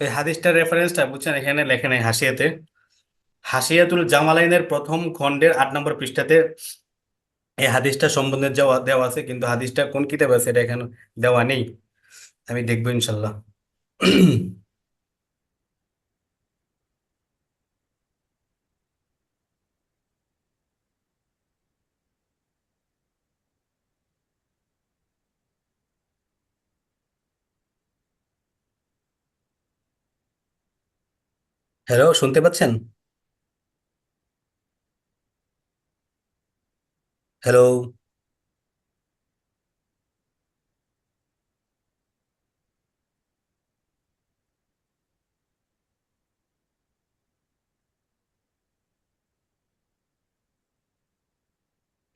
এই হাদিসটার রেফারেন্সটা বুঝছেন এখানে লেখেন এই হাসিয়াতে। হাসিয়াতুল জামালাইনের প্রথম খণ্ডের আট নম্বর পৃষ্ঠাতে এই হাদিসটা সম্বন্ধে যাওয়া দেওয়া আছে, কিন্তু হাদিসটা কোন কিতাবে আছে এটা এখানে দেওয়া নেই। আমি দেখব ইনশাল্লাহ। হ্যালো শুনতে পাচ্ছেন? হ্যালো?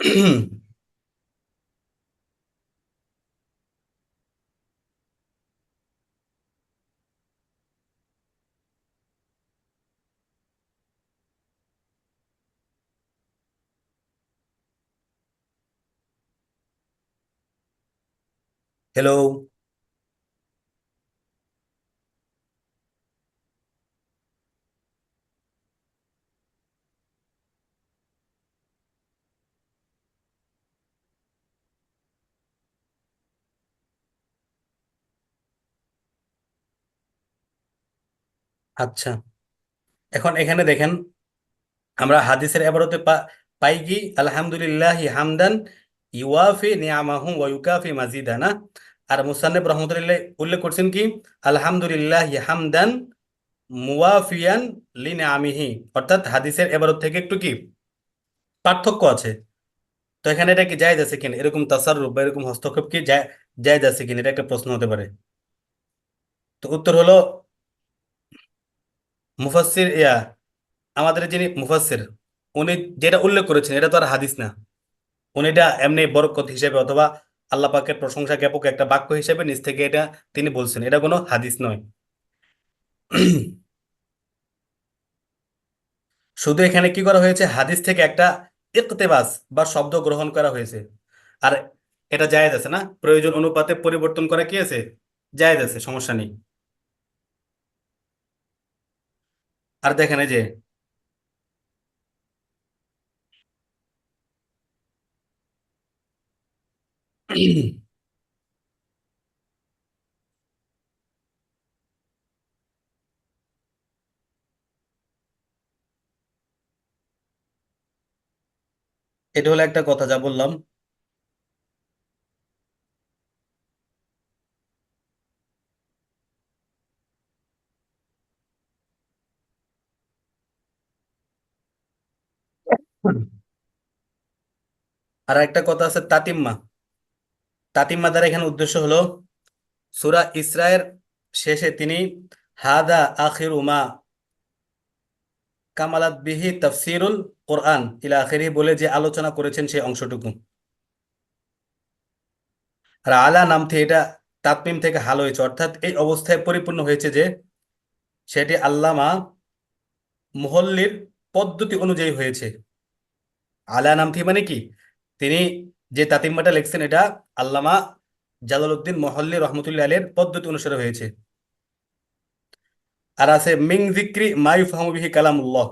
হ্যালো আচ্ছা। এখন এখানে দেখেন, আমরা হাদিসের এবারতে পা- পাই কি? আলহামদুলিল্লাহ হামদান ইউয়াফি নিয়ামাহু ওয়া ইউকাফি মাজিদা না আর মুসান্নিফ রহমতুল্লাহ উল্লেখ করছেন কি? আলহামদুলিল্লাহ হামদান মুওয়াফিয়ান লিনিআমিহি। অর্থাৎ হাদিসের এবারত থেকে একটু কি? পার্থক্য আছে। তো এখানে এটা কি জায়েজ আছে কিনা? এরকম তাসাররুফ বা এরকম হস্তক্ষেপ কি জায়েজ আছে কিনা? এটা একটা প্রশ্ন হতে পারে। তো উত্তর হলো মুফাসসির, ইয়া, আমাদের যিনি মুফাসসির, উনি যেটা উল্লেখ করেছেন, এটা তো আর হাদিস না। উনি এটা এমনি বরকত হিসেবে অথবা আল্লাহ পাকের প্রশংসা জ্ঞাপক একটা বাক্য হিসেবে নিজ থেকে এটা তিনি বলছেন। এটা কোনো হাদিস নয়। শুধু এখানে কি করা হয়েছে? হাদিস থেকে একটা ইকতেবাস বা শব্দ গ্রহণ করা হয়েছে। আর এটা জায়েজ আছে না? প্রয়োজন অনুপাতে পরিবর্তন করা কি আছে? জায়েজ আছে, সমস্যা নেই। আর দেখেন এই যে এটা হলো একটা কথা যা বললাম। আর একটা কথা আছে তাতিম্মা। তাতিম্মা দ্বারা এখানে উদ্দেশ্য হলো, সুরা ইসরায়ের শেষে তিনি, হাদা আখিরু মা কামালাত বিহি তাফসিরুল কোরআন ইলা আখিরি বলে যে আলোচনা করেছেন সেই অংশটুকু। আর আলা নাম থেকে এটা তাতমিম থেকে হাল হয়েছে। অর্থাৎ এই অবস্থায় পরিপূর্ণ হয়েছে যে সেটি আল্লামা মুহল্লির পদ্ধতি অনুযায়ী হয়েছে। আলা নাম থেকে মানে কি? তিনি যে তাতিম্মাটা লিখছেন এটা আল্লামা জালালউদ্দিন মহল্লি রহমতুল্লাহ আলের পদ্ধতি অনুসারে হয়েছে। আর আছে, মিং জিক্রি ফাহমু বিহি কালামুল্লাহ।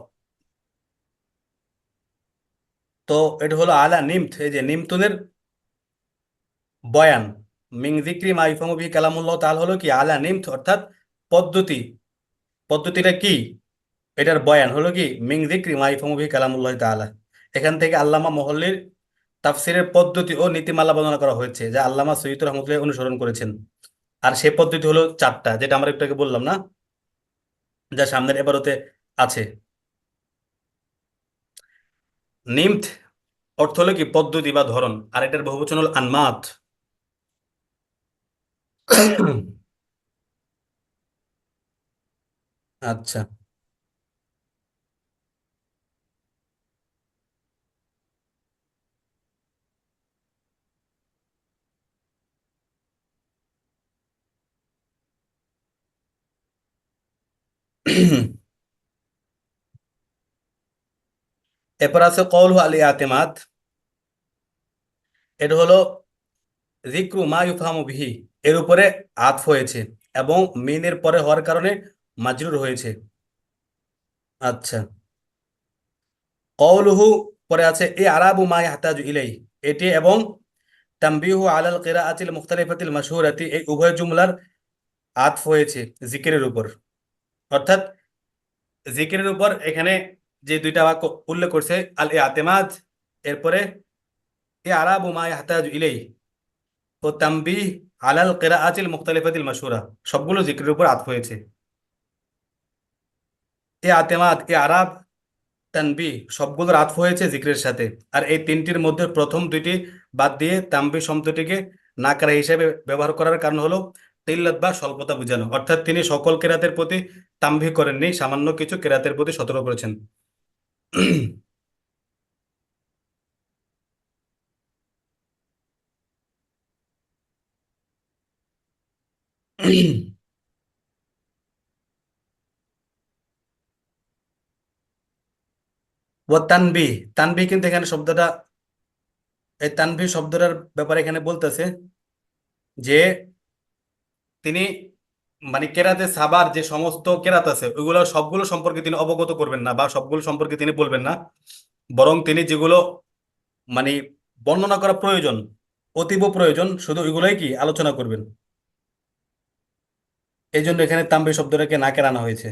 তো এটা হলো আলা নিমত এই যে নিমতুনের বয়ান। মিং জিক্রি মা ইউফামু বিহি কালামুল্লাহ তাআলা হলো কি আলা নিমত অর্থাৎ পদ্ধতি। পদ্ধতিটা কি? এটার বয়ান হলো কি, মিং জিক্রি মা ইউফামু বিহি কালামুল্লাহ তাআলা। এখান থেকে আল্লামা মহল্লির তাফসিরের পদ্ধতি ও নীতিমালা বর্ণনা করা হয়েছে, যা আল্লামা সৈয়দ রহমতুল্লাহ অনুসরণ করেছেন। আর সে পদ্ধতি হলো চারটা, যেটা আমরা একটু আগে বললাম না? যা সামনের এবারতে আছে। নিমত অর্থ হলো কি? পদ্ধতি বা ধরন। আর এটার বহুবচন হল আনমাত। আচ্ছা। এরপর আছে কওলহু আল ইয়াতেমাদ এটা হলো জিক্রু মা ইউফহামু বিহি, এর উপরে আতফ হয়েছে এবং মিনের পরে হওয়ার কারণে মাজরুর হয়েছে। আচ্ছা। কওলুহু পরে আছে, এ আরাবু মা ইয়াহতাজু ইলাই এটি এবং তানবিহু আলাল কেরা আতিল মুখতালিফাতিল মাশহুরাতি, এই উভয় জুমলার আতফ হয়েছে জিকিরের উপর। অর্থাৎ জিকিরের উপর এখানে যে দুইটা বাক্য উল্লেখ করছে, আল এ আতেমাদ এরপরে এ আরাবু মা ইয়াহতাজু ইলাই ও তাম্বি আলাল কিরাআতিল মুখতালিফাতিল মাশহুরা, সবগুলো জিকিরের উপর আতফ হয়েছে। এ আতেমাদ এ আরাব তানবি সবগুলোর আতফ হয়েছে জিক্রের সাথে। আর এই তিনটির মধ্যে প্রথম দুইটি বাদ দিয়ে তাম্বি শব্দটিকে নাকারা হিসেবে ব্যবহার করার কারণ হলো তিল্লাত বা স্বল্পতা বোঝানো। অর্থাৎ তিনি সকল কেরাতের প্রতি তাম্বি করেননি, সামান্য কিছু কেরাতের প্রতি সতর্ক করেছেন। তানবি তানবি কিন্তু এখানে শব্দটা, এই তানবি শব্দটার ব্যাপারে এখানে বলতেছে যে তিনি মানে কেরাতে সাবার যে সমস্ত কেরাত আছে, ওইগুলো সবগুলো সম্পর্কে তিনি অবগত করবেন না বা সবগুলো সম্পর্কে তিনি বলবেন না। বরং তিনি যেগুলো মানে বর্ণনা করা প্রয়োজন, অতীব প্রয়োজন, শুধু ওইগুলোই কি আলোচনা করবেন। এই জন্য এখানে তাম্বি শব্দটাকে নাকের আনা হয়েছে।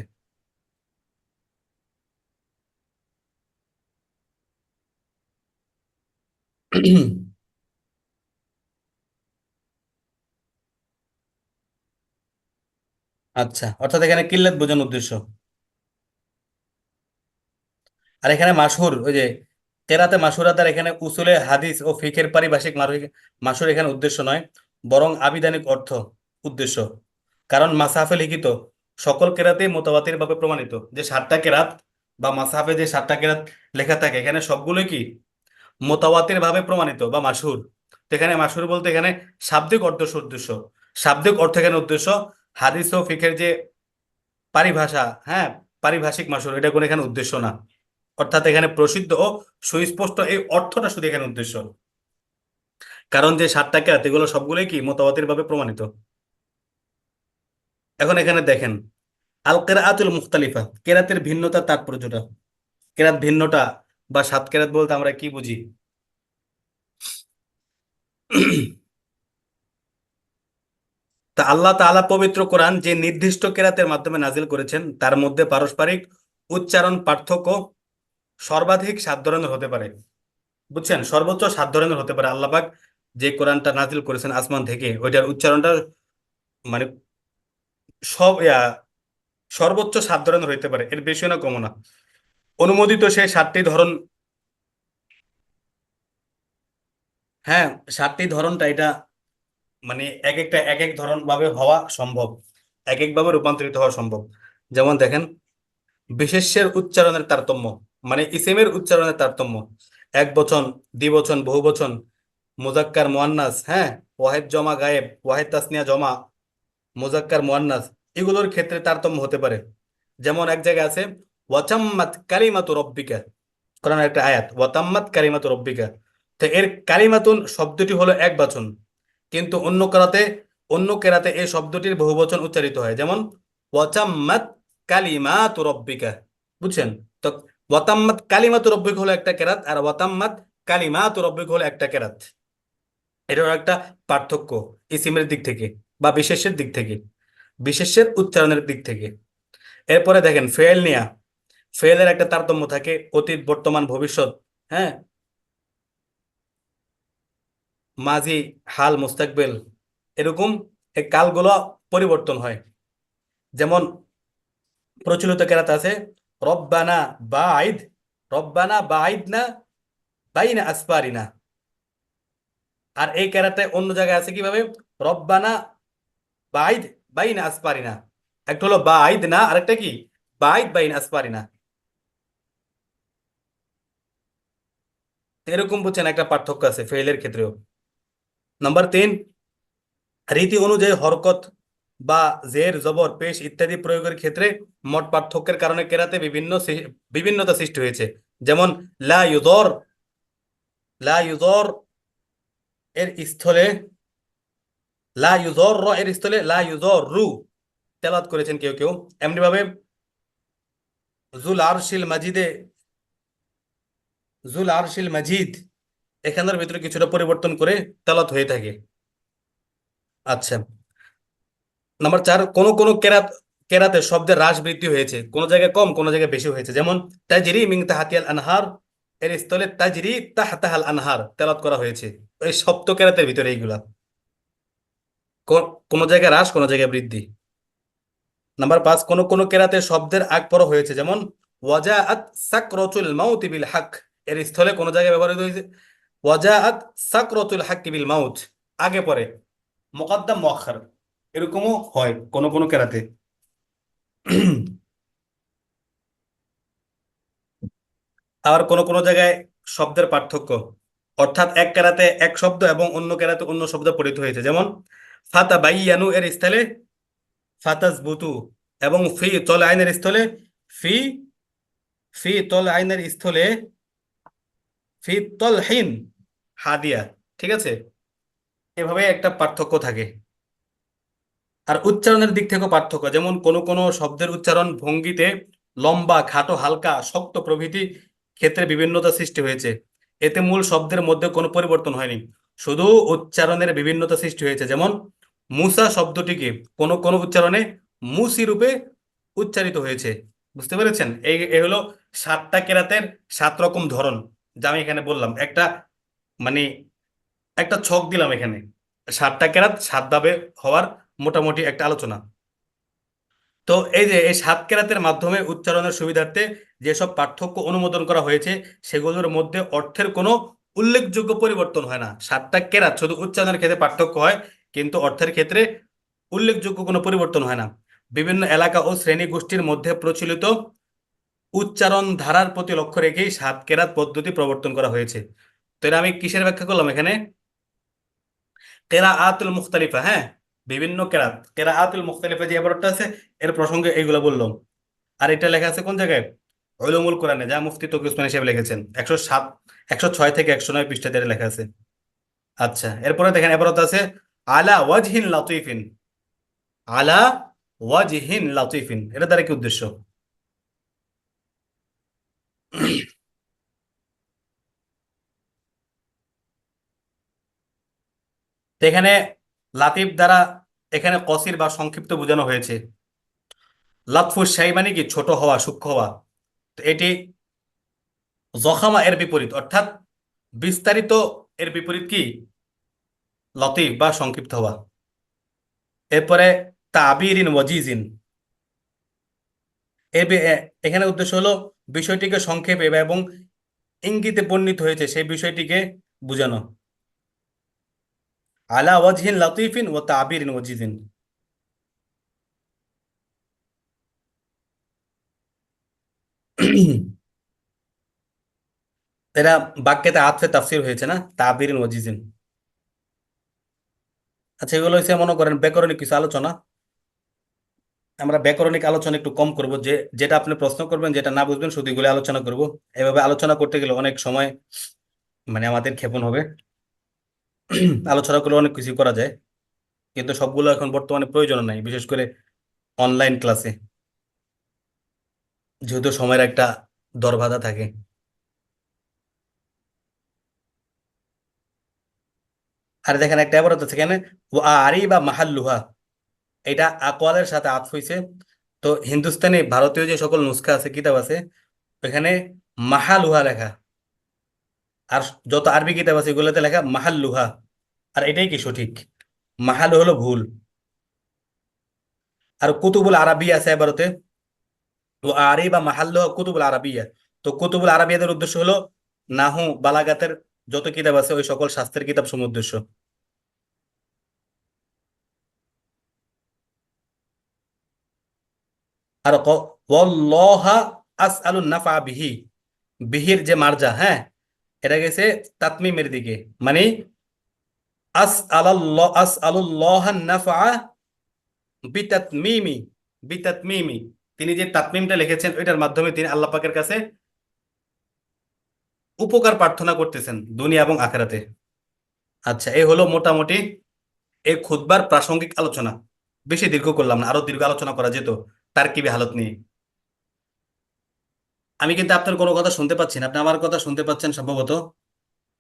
আচ্ছা অর্থাৎ এখানে কিল্লাত বোঝানোর উদ্দেশ্য। আর এখানে মাসুর ওই যে কেরাতে মাশহুরাতার এখানে উসুলে হাদিস ও ফিকের পারিভাষিক মাশহুর এখানে উদ্দেশ্য নয়, বরং আবিধানিক অর্থ উদ্দেশ্য। কারণ মাসাফে লিখিত, সকল কেরাতে মোতাবাতির ভাবে প্রমাণিত। যে সাতটা কেরাত বা মাসাফে যে সাতটা কেরাত লেখা থাকে, এখানে সবগুলোই কি? মোতাবাতির ভাবে প্রমাণিত বা তো এখানে মাসুর বলতে এখানে শাব্দিক অর্থ উদ্দেশ্য শাব্দিক অর্থ এখানে উদ্দেশ্য হাদিস ও ফিকের যে পারিভাষা হ্যাঁ পারিভাষিক মাসুর এটা কোনো এখানে উদ্দেশ্য না। অর্থাৎ এখানে প্রসিদ্ধ ও সুস্পষ্ট এই অর্থটা শুধু এখানে উদ্দেশ্য। কারণ যে সাতটা কেরাত, এগুলো সবগুলোই কি মোতাবাতির ভাবে প্রমাণিত? এখন এখানে দেখেন আল কেরাতুল মুখতালিফা, কেরাতের ভিন্নতা তাৎপর্যটা। কেরাত ভিন্নটা বা সাত কেরাত বলতে আমরা কি বুঝি? তা আল্লাহ তাআলা পবিত্র কোরআন যে নির্দিষ্ট কেরাতের মাধ্যমে নাজিল করেছেন, তার মধ্যে পারস্পরিক উচ্চারণ পার্থক্য সর্বাধিক সাত ধরনের হতে পারে। বুঝছেন? সর্বোচ্চ সাত ধরনের হতে পারে। আল্লাহবাক যে কোরআনটা নাজিল করেছেন আসমান থেকে, ওইটার উচ্চারণটা মানে সব সর্বোচ্চ সাত ধরনের হইতে পারে। এর বেশি না, কমও না। অনুমোদিত সেই সাতটি ধরন হ্যাঁ সাতটি ধরনটা এটা মানে এক একটা এক এক ধরন ভাবে হওয়া সম্ভব এক এক ভাবে রূপান্তরিত হওয়া সম্ভব। যেমন দেখেন, বিশেষ্যের উচ্চারণের তারতম্য মানে ইসেমের উচ্চারণের তারতম্য। এক বচন দ্বিবচন বহু বচন, মুজাক্কার মোয়ান্নাস হ্যাঁ? ওয়াহেদ জমা গায়েব, ওয়াহেদ তাসনিয়া জমা, মুজাক্কার মোয়ান্নাস, এগুলোর ক্ষেত্রে তারতম্য হতে পারে। যেমন এক জায়গায় আছে ওয়াচাম্মাত কালিমাতু রব্বিকা কোরআন একটা আয়াত, ওয়াতাম্মাত কালিমাতু রব্বিকা। তো এর কালিমাতুন শব্দটি হলো এক বচন। কিন্তু অন্য কেরাতে অন্য কেরাতে এই শব্দটির বহুবচন উচ্চারিত হয়। যেমন, ওয়াচাম্মাত কালিমাত রব্বিকা বুঝছেন? তো ওয়াতাম্মাত কালিমাত রব্বিক হলো একটা কেরাত, আর ওয়াতাম্মাত কালিমাত রব্বিক হলো একটা কেরাত। এটার একটা পার্থক্য ইসিমের দিক থেকে বা বিশেষের দিক থেকে, বিশেষের উচ্চারণের দিক থেকে। এরপরে দেখেন ফেল নিয়া। ফেলের একটা তারতম্য থাকে, অতীত, বর্তমান, ভবিষ্যৎ হ্যাঁ? মাঝি, হাল মুস্তাকবেল, এরকম এই কালগুলো পরিবর্তন হয়। যেমন প্রচলিত কেরাত আছে, রব্বানা বাইদ রব্বানা বাইদ না বাইনা আসপারিনা আর এই কেরাতে অন্য জায়গায় আছে কীভাবে? রব্বানা বাইদ বাইনা আসপারিনা একটা হলো বা আইদ না আরেকটা কি? বাইদ বাইন আসপারিনা এরকম বুঝছেন একটা পার্থক্য আছে ফেলের ক্ষেত্রেও। নাম্বার তিন রীতি অনুযায়ী হরকত বা জের জবর পেশ ইত্যাদি প্রয়োগের ক্ষেত্রে মত পার্থক্যের কারণে কেরাতে বিভিন্ন বিভিন্নতা সৃষ্টি হয়েছে যেমন, লা ইউদর লা ইউদর এর স্থলে, লা ইউদর র এর স্থলে লা ইউদর রু তেলাওয়াত করেছেন কেউ কেউ। এমনি ভাবে জুল আরশিল মাজিদে, জুল আরশিল মাজিদ এখানের ভিতরে কিছুটা পরিবর্তন করে তেলাওয়াত হয়ে থাকে। আচ্ছা। নাম্বার চার, কোন কোন কেরাত, কেরাতে শব্দের হ্রাস বৃদ্ধি হয়েছে। কোন জায়গায় কম, কোন জায়গায় বেশি হয়েছে। যেমন, তাজরি মিং তাহাতিয়াল আনহার, এর স্থলে তাজরি তাহতাহাল আনহার তেলাওয়াত করা হয়েছে। এই সপ্ত কেরাতের ভিতরে এইগুলা। কোন জায়গায় হ্রাস, কোন জায়গায় বৃদ্ধি। নাম্বার পাঁচ, কোন কোন কেরাতে শব্দের আগ পর হয়েছে। যেমন, ওয়াজাআত সাকরাতুল মাউত বিল হক, এর স্থলে কোন জায়গায় ব্যবহৃত হয়েছে। ওয়াজাআত সাকরাতুল হক বিল মাউত। আগে পরে। মুকদ্দম মুআখার এরকমও হয় কোন কোন কেরাতে। আবার কোন কোন জায়গায় শব্দের পার্থক্য। অর্থাৎ এক কেরাতে এক শব্দ এবং অন্য কেরাতে অন্য শব্দ পঠিত হয়েছে। যেমন ফাতা বাইয়ানু এর স্থলে ফাতাস বুতু এবং ফি তল আইনের স্থলে ফি ফি তল আইনের স্থলে ফি তলহিন হাদিয়া ঠিক আছে? এভাবে একটা পার্থক্য থাকে। আর উচ্চারণের দিক থেকেও পার্থক্য, যেমন কোন কোন শব্দের উচ্চারণ ভঙ্গিতে লম্বা, খাটো, হালকা, শক্ত প্রভৃতি ক্ষেত্রে বিভিন্নতা সৃষ্টি হয়েছে। এতে মূল শব্দের মধ্যে কোনো পরিবর্তন হয়নি। শুধু উচ্চারণের বিভিন্নতা সৃষ্টি হয়েছে। যেমন, মুসা শব্দটিকে কোন কোন উচ্চারণে মুসি রূপে উচ্চারিত হয়েছে। বুঝতে পেরেছেন? এই এই হলো সাতটা কেরাতের সাত রকম ধরন, যা আমি এখানে বললাম। একটা মানে একটা ছক দিলাম এখানে। সাতটা কেরাত সাত দাবে হওয়ার মোটামুটি একটা আলোচনা। তো এই যে এই সাত কেরাতের মাধ্যমে উচ্চারণের সুবিধার্থে যেসব পার্থক্য অনুমোদন করা হয়েছে, সেগুলোর মধ্যে অর্থের কোনো উল্লেখযোগ্য পরিবর্তন হয় না। সাতটা কেরাত শুধু উচ্চারণের ক্ষেত্রে পার্থক্য হয়, কিন্তু অর্থের ক্ষেত্রে উল্লেখযোগ্য কোনো পরিবর্তন হয় না। বিভিন্ন এলাকা ও শ্রেণি গোষ্ঠীর মধ্যে প্রচলিত উচ্চারণ ধারার প্রতি লক্ষ্য রেখেই সাত কেরাত পদ্ধতি প্রবর্তন করা হয়েছে। তো এটা আমি কিসের ব্যাখ্যা করলাম এখানে? কেরা আতুল মুখতালিফা হ্যাঁ? বিভিন্ন কেরাত। কেরা আতুল মুখতালিফা যে এবারটা আছে, এর প্রসঙ্গে এইগুলো বললাম। আর এটা লেখা আছে কোন জায়গায়? উলুমুল কোরআনে, যা মুফতি তকি উসমানী সাহেব লিখেছেন। একশো সাত, একশো ছয় থেকে একশো নয় পৃষ্ঠাতে এটা লেখা আছে। আচ্ছা এরপরে দেখেন এবারত আছে, আলা ওয়াজহিন লাতিফিন। আলা ওয়াজহিন লাতিফিন। এটা দ্বারা কি উদ্দেশ্য? এখানে লাতিফ দ্বারা এখানে কসির বা সংক্ষিপ্ত বোঝানো হয়েছে। লাতফুস শাই মানে কি? ছোট হওয়া, সূক্ষ্ম হওয়া। তো এটি জখামা এর বিপরীত, অর্থাৎ বিস্তারিত এর বিপরীত কি? লতিফ বা সংক্ষিপ্ত হওয়া। এরপরে তাবিরিন ওয়াজিজিন। এখানে উদ্দেশ্য হলো বিষয়টিকে সংক্ষেপে এবং ইঙ্গিতে বর্ণিত হয়েছে, সেই বিষয়টিকে বোঝানো। আলা ওয়াজহিন লতিফিন ও তাবিরিন ওয়াজিজিন এরা বাক্যেতে আতফে তাফসীর হয়েছে না? তাবিরিন ওয়াজিজিন আচ্ছা এগুলো হচ্ছে মনে করেন ব্যাকরণিক কিছু আলোচনা। আমরা ব্যাকরণিক আলোচনা একটু কম করব, যে যেটা আপনি প্রশ্ন করবেন, যেটা না বুঝবেন, শুধু এগুলো আলোচনা করব। এভাবে আলোচনা করতে গেলে অনেক সময় মানে আমাদের ক্ষেপণ হবে। আলোচনা করলে অনেক কিছু করা যায়, কিন্তু সবগুলো এখন বর্তমানে প্রয়োজন নাই, বিশেষ করে অনলাইন ক্লাসে যেহেতু সময়ের একটা দরবাধা থাকে। আর দেখেন একটা এবারত আছে এখানে আরি বা মাহাল্লুহা। এটা আকওয়ালের সাথে আতফ হয়েছে তো হিন্দুস্তানি ভারতীয় যে সকল নুসখা আছে, কিতাব আছে ওখানে মাহালুহা লেখা। আর যত আরবি কিতাব আছে, এগুলোতে লেখা মাহাল্লুহা। আর এটাই কি সঠিক? মাহালু হলো ভুল। আর কুতুবুল আরাবিয়া আছে এবারতে। ও আরি বা মাহাল্লুহা কুতুবুল আরাবিয়া। তো কুতুবুল আরাবিয়াদের উদ্দেশ্য হলো নাহু বালাগাতের যত কিতাব আছে, ওই সকল শাস্ত্রের কিতাব সমূহ উদ্দেশ্য। আর ওয়াল্লাহা আসআলুন নাফা বিহি। বিহির যে মার্জা হ্যাঁ? এটা গেছে তাতমিমের দিকে। মানে আস আলাল্লাহ আস আলুল্লাহ নাফা বিতাতমিমি বিতাতমিমি। তিনি যে তাতমিমটা লিখেছেন, ওইটার মাধ্যমে তিনি আল্লাহ পাকের কাছে উপকার প্রার্থনা করতেছেন দুনিয়া এবং আখেরাতে। আচ্ছা এই হলো মোটামুটি এই খুতবার প্রাসঙ্গিক আলোচনা। বেশি দীর্ঘ করলাম না, আরও দীর্ঘ আলোচনা করা যেত তার তারকিবি হালত নিয়ে। আমি কিন্তু আপনার কোনো কথা শুনতে পাচ্ছি না। আপনি আমার কথা শুনতে পাচ্ছেন সম্ভবত।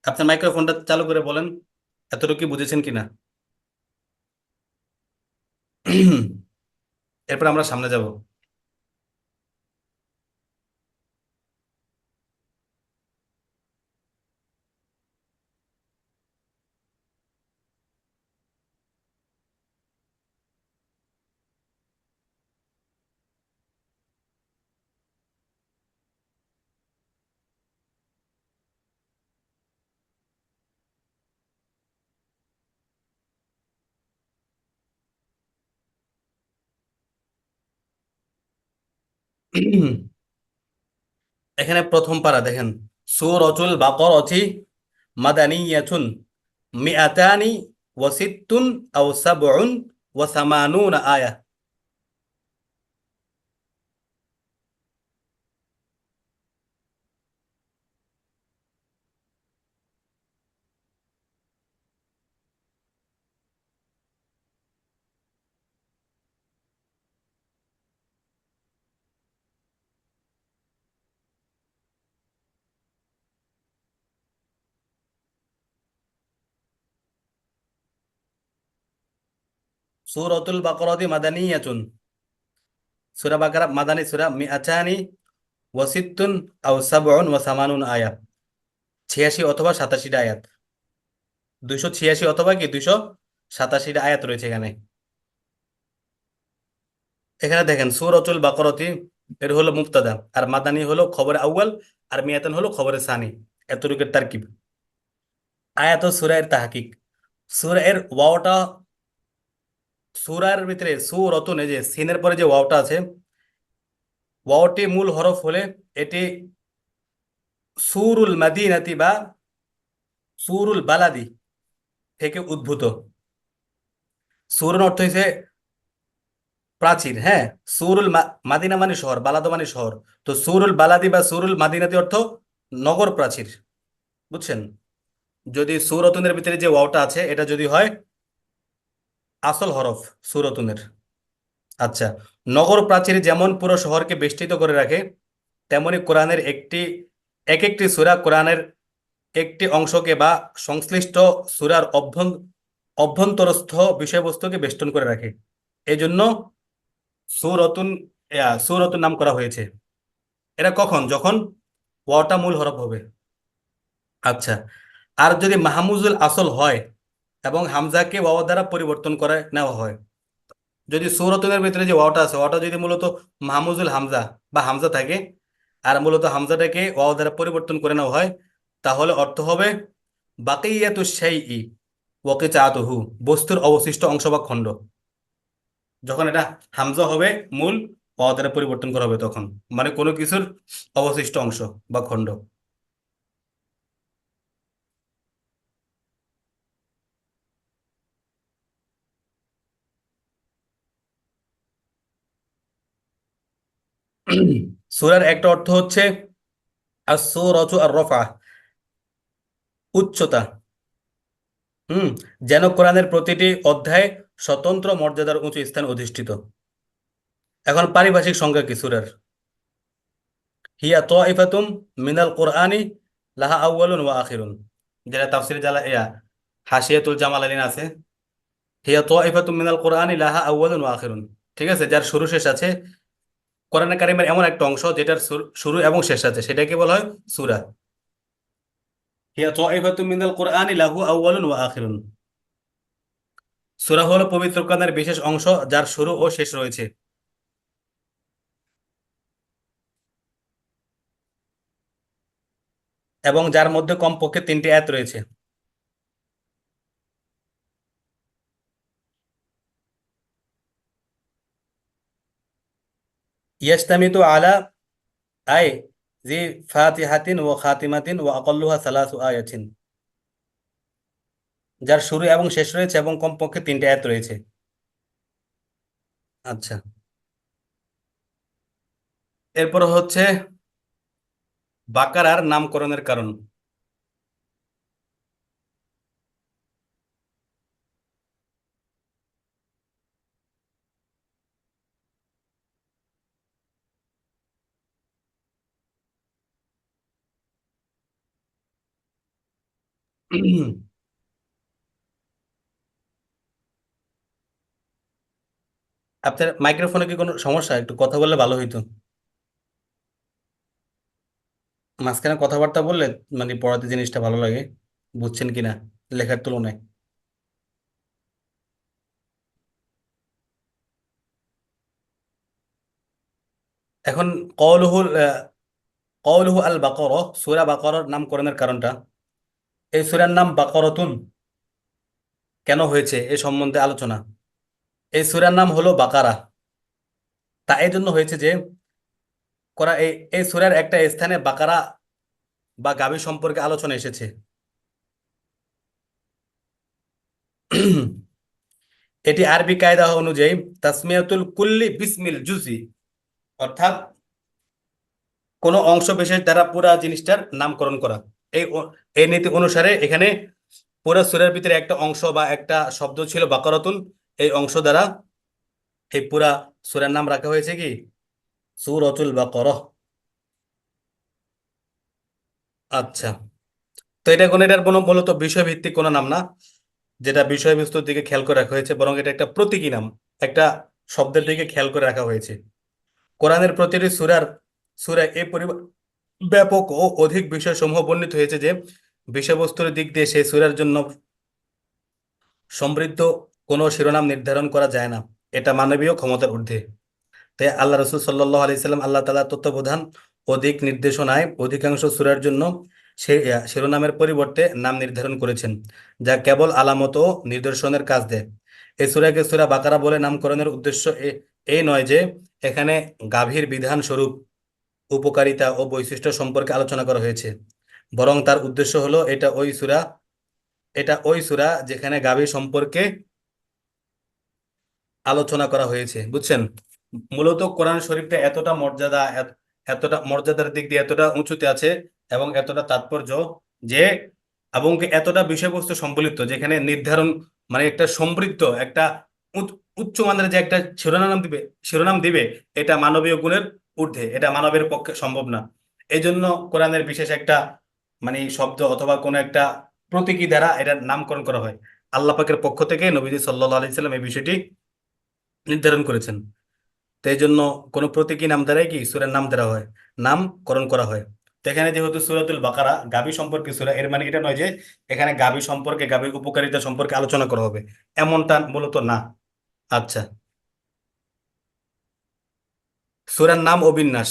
আপনার মাইক্রোফোনটা চালু করে বলেন, এতটুকু বুঝেছেন কিনা? এরপর আমরা সামনে যাব। এখানে প্রথম পারা, দেখেন সুর অচুল বাকর অথি মাদানিয়াতুন মিআতানি ওয়াসিত্তুন আও সাবউন ওয়া সামানুন আয়া। সূরাতুল বাকারাতি মাদানিয়াতুন। সূরা বাকারা মাদানী, সূরা মিআতানি ওয়া সিত্তুন আও সাবউন ওয়া সামানুন আয়াত। 86 অথবা 87টা আয়াত। 286 অথবা কি 287টা আয়াত রয়েছে এখানে। এখানে দেখেন, সূরাতুল বাকারাতি, এর হলো মুবতাদা, আর মাদানি হলো খবর আউয়াল, আর মিয়াতান হলো খবরে সানি। এতটুকুর তারকিব। আয়াত ও সূরা এর তাহকিক। সূরা ওয়াওটা সূরার ভিতরে সূরাতুন যে সিনের পরে যে ওয়াওটা আছে, ওয়াওটি মূল হরফ হলে এটি সুরুল মাদিনাতি বা সুরুল বালাদি থেকে উদ্ভূত। সূরন অর্থ হইছে প্রাচীর হ্যাঁ? সুরুল মাদিনা মানে শহর, বালাদ মানে শহর। তো সুরুল বালাদি বা সুরুল মাদিনাতি অর্থ নগর প্রাচীর। বুঝছেন? যদি সুরতনের ভিতরে যে ওয়াওটা আছে, এটা যদি হয় আসল হরফ সুরতুনের। আচ্ছা নগর প্রাচীর যেমন পুরো শহরকে বেষ্টিত করে রাখে, তেমনি কোরআনের একটি এক একটি সূরা কোরআনের একটি অংশকে বা সংশ্লিষ্ট সূরার অভ্যন অভ্যন্তরস্থ বিষয়বস্তুকে বেষ্টন করে রাখে। এই জন্য সুরতুন সূরাতুন নাম করা হয়েছে। এটা কখন? যখন ওয়াটা মূল হরফ হবে। আচ্ছা আর যদি মাহমুজুল আসল হয় এবং হামজাকে ওয়াও দ্বারা পরিবর্তন করে নেওয়া হয়। যদি সূরাতুনের ভিতরে যে ওয়াওটা আছে ওয়াটা যদি মূলত মাহমুজুল হামজা বা হামজা থাকে, আর মূলত হামজাটাকে ওয়াও দ্বারা পরিবর্তন করে নেওয়া হয়, তাহলে অর্থ হবে বাকিয়াতু শাইই ওয়াকিচাতুহু বস্তুর অবশিষ্ট অংশ বা খণ্ড। যখন এটা হামজা হবে মূল, ওয়াও দ্বারা পরিবর্তন করা হবে তখন। মানে কোনো কিছুর অবশিষ্ট অংশ বা খণ্ড। সূরার একটা অর্থ হচ্ছে উচ্চতা। হুম, যেন কোরআনের প্রতিটি অধ্যায় স্বতন্ত্র মর্যাদার উঁচু স্থান অধিষ্ঠিত। এখন পারিভাষিক সংজ্ঞা কি সূরার? হিয়া তাইফাতুম মিনাল কোরআনি লাহা আউয়ালুন ওয়া আখিরুন। যেটা তাফসির জালা ইয়া হাশিয়াতুল জামালাইন আছে। হিয়া তাইফাতুম মিনাল কোরআনি লাহা আউয়ালুন ওয়া আখিরুন। ঠিক আছে? যার শুরু শেষ আছে কোরআনে কারিমের এমন একটা অংশ যেটার শুরু- এবং শেষ আছে সেটাকে বলা হয় সুরা। হিয়া তাইফাতুম মিনাল কোরআনি লাহু আউয়ালুন ওয়া আখিরুন। সূরা হলো পবিত্র কোরআনের বিশেষ অংশ যার শুরু ও শেষ রয়েছে। এবং যার মধ্যে কমপক্ষে তিনটি আয়াত রয়েছে। ইয়াস্তামিতু আলা আয় জি ফাতিহাতিন ও খাতিমাতিন ও আকল্লুহা সালাসু আয়াতিন যার শুরু এবং শেষ রয়েছে এবং কমপক্ষে তিনটে আয়াত রয়েছে। আচ্ছা। এরপর হচ্ছে বাকারার নামকরণের কারণ। আপনার মাইক্রোফোনে কি কোনো সমস্যা? একটু কথা বললে ভালো হইতো। মাঝখানে কথাবার্তা বললে মানে পড়াতে জিনিসটা ভালো লাগে, বুঝছেন কিনা লেখার তুলনায়। এখন কওলুহুল কলহু আল বাকর সূরা বাকরার নামকরণের কারণটা। এই সূরার নাম বাকরাতুন। কেন হয়েছে এ সম্বন্ধে আলোচনা? এই সূরার নাম হলো বাকারা। তা এই জন্য হয়েছে যে করা এই এই সূরার একটা স্থানে বাকারা বা গাভী সম্পর্কে আলোচনা এসেছে। এটি আরবি কায়দা অনুযায়ী তাসমিয়াতুল কুল্লি বিসমিল জুজি অর্থাৎ কোনো অংশ বিশেষ দ্বারা পুরা জিনিসটার নামকরণ করা। এই এই নীতি অনুসারে এখানে পুরা সূরার ভিতরে একটা অংশ বা একটা শব্দ ছিল বাকারাতুন। এই অংশ দ্বারা এই পুরা সূরার নাম রাখা হয়েছে কি? সূরাতুল বাকারাহ আচ্ছা। তো এটা কোনো এটার কোনো মূলত বিষয়ভিত্তিক কোনো নাম না, যেটা বিষয়বস্তুর দিকে খেয়াল করে রাখা হয়েছে, বরং এটা একটা প্রতীকী নাম, একটা শব্দের দিকে খেয়াল করে রাখা হয়েছে। কোরআনের প্রতিটি সুরার সূরায় এই ব্যাপক ও অধিক বিষয়সমূহ বর্ণিত হয়েছে যে বিষয়বস্তুর দিক দিয়ে সেই সুরার জন্য সমৃদ্ধ কোনো শিরোনাম নির্ধারণ করা যায় না। এটা মানবীয় ক্ষমতার ঊর্ধ্বে। তাই আল্লাহ রসুল সাল্লাহ আলি সাল্লাম আল্লাহ তালা তত্ত্বাবধান দিক নির্দেশনায় অধিকাংশ সুরার জন্য সে শিরোনামের পরিবর্তে নাম নির্ধারণ করেছেন, যা কেবল আলামত ও নিদর্শনের কাজ দেয়। এই সুরাকে সূরা বাকারা বলে নামকরণের উদ্দেশ্য এই নয় যে, এখানে গাভীর বিধান স্বরূপ উপকারিতা ও বৈশিষ্ট্য সম্পর্কে আলোচনা করা হয়েছে। বরং তার উদ্দেশ্য হলো এটা ওই সূরা, এটা ওই সূরা যেখানে গাভী সম্পর্কে আলোচনা করা হয়েছে, বুঝছেন? মূলত কোরআন শরীফটা এতটা মর্যাদা এতটা মর্যাদার দিক দিয়ে এতটা উঁচুতে আছে এবং এতটা তাৎপর্য যে, এবং এতটা বিষয়বস্তু সম্বলিত, যেখানে নির্ধারণ মানে একটা সমৃদ্ধ, একটা উচ্চ মানের যে একটা শিরোনাম দিবে শিরোনাম দিবে, এটা মানবীয় গুণের ঊর্ধ্বে, এটা মানবের পক্ষে সম্ভব না। এই জন্য কোরআনের বিশেষ একটা মানে শব্দ অথবা কোনো একটা প্রতীকী দ্বারা এটার নামকরণ করা হয়। আল্লাহ পাকের পক্ষ থেকে নবীজি সাল্লাল্লাহু আলাইহি সাল্লাম এই বিষয়টি নির্ধারণ করেছেন। তো এই জন্য কোনো প্রতীকী নাম দ্বারাই কি সুরের নাম দ্বারা হয়? নামকরণ করা হয়। তো এখানে যেহেতু সুরাতুল বাকারা গাভী সম্পর্কে সূরা, এর মানে এটা নয় যে এখানে গাভী সম্পর্কে গাভীর উপকারিতা সম্পর্কে আলোচনা করা হবে। এমনটা মূলত না। আচ্ছা। সূরার নাম ও বিন্যাস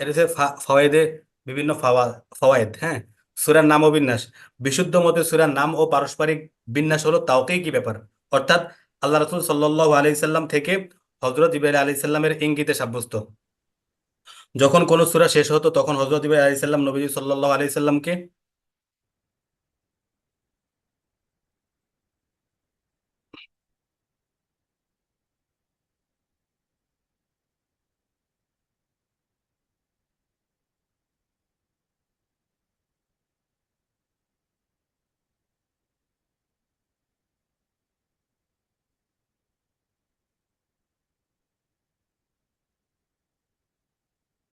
এটা হচ্ছে ফাওয়ায়েদে বিভিন্ন ফাওয়া ফাওয়ায়েদ হ্যাঁ? সুরার নাম ও বিন্যাস বিশুদ্ধ মতে সুরার নাম ও পারস্পরিক বিন্যাস হলো তাওকেই কি ব্যাপার। অর্থাৎ আল্লাহ রাসূল সাল্লাল্লাহু আলাইহি সাল্লাম থেকে হযরত ইব্রাহিম আলাইহিস সাল্লামের ইঙ্গিতে সাব্যস্ত। যখন কোন সুরা শেষ হতো, তখন হযরত ইব্রাহিম আলাইহিস সাল্লাম নবী সাল্লাল্লাহু আলাইহি সাল্লামকে